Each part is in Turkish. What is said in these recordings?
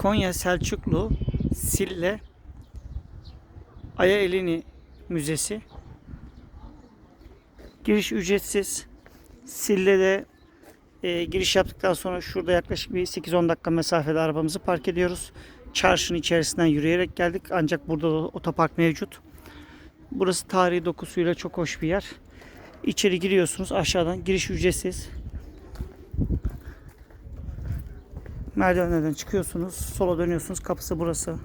Konya Selçuklu Sille Aya Elini Müzesi. Giriş ücretsiz. Sille'de e, giriş yaptıktan sonra şurada yaklaşık bir 8-10 dakika mesafede arabamızı park ediyoruz. Çarşının içerisinden yürüyerek geldik ancak burada da otopark mevcut. Burası tarihi dokusuyla çok hoş bir yer. İçeri giriyorsunuz aşağıdan giriş ücretsiz. Merdivenlerden çıkıyorsunuz. Sola dönüyorsunuz. Kapısı burası.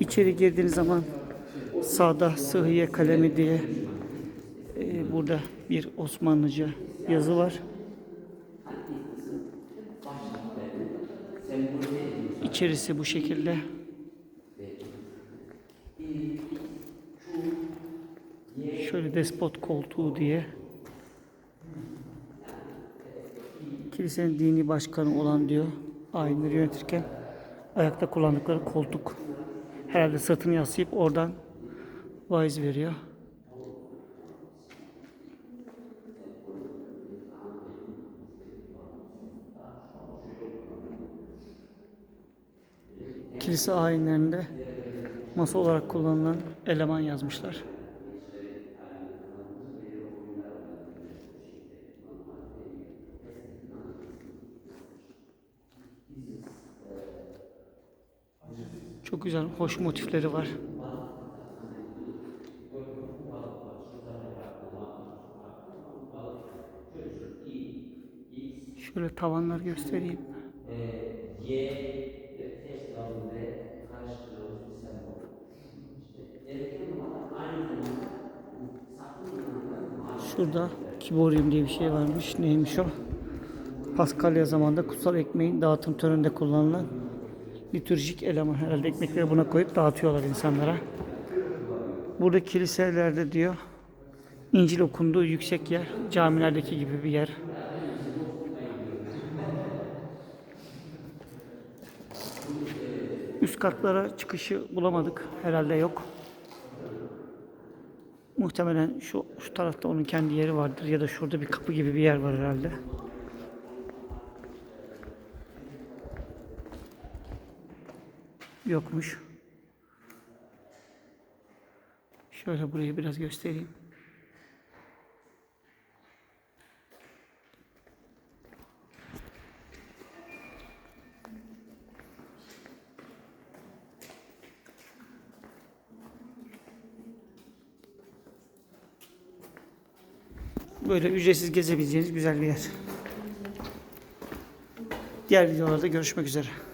İçeri girdiğiniz zaman sağda Sıhhiye Kalemi diye e, burada bir Osmanlıca yazı var. İçerisi bu şekilde. Şöyle despot koltuğu diye. Kilisenin dini başkanı olan diyor. Ayinleri yönetirken ayakta kullandıkları koltuk. Herhalde sırtını yaslayıp oradan vaiz veriyor. Kilise ayinlerinde masa olarak kullanılan eleman yazmışlar. Çok güzel, hoş motifleri var. Şöyle tavanlar göstereyim. Şurada kiborium diye bir şey varmış. Neymiş o? Paskalya zamanında kutsal ekmeğin dağıtım töreninde kullanılan litürjik eleman. Herhalde ekmekleri buna koyup dağıtıyorlar insanlara. Burada kiliselerde diyor İncil okunduğu yüksek yer, camilerdeki gibi bir yer. Üst katlara çıkışı bulamadık. Herhalde yok. Muhtemelen şu, şu tarafta onun kendi yeri vardır ya da şurada bir kapı gibi bir yer var herhalde. Yokmuş. Şöyle burayı biraz göstereyim. Böyle ücretsiz gezebileceğiniz güzel bir yer. Diğer videolarda görüşmek üzere.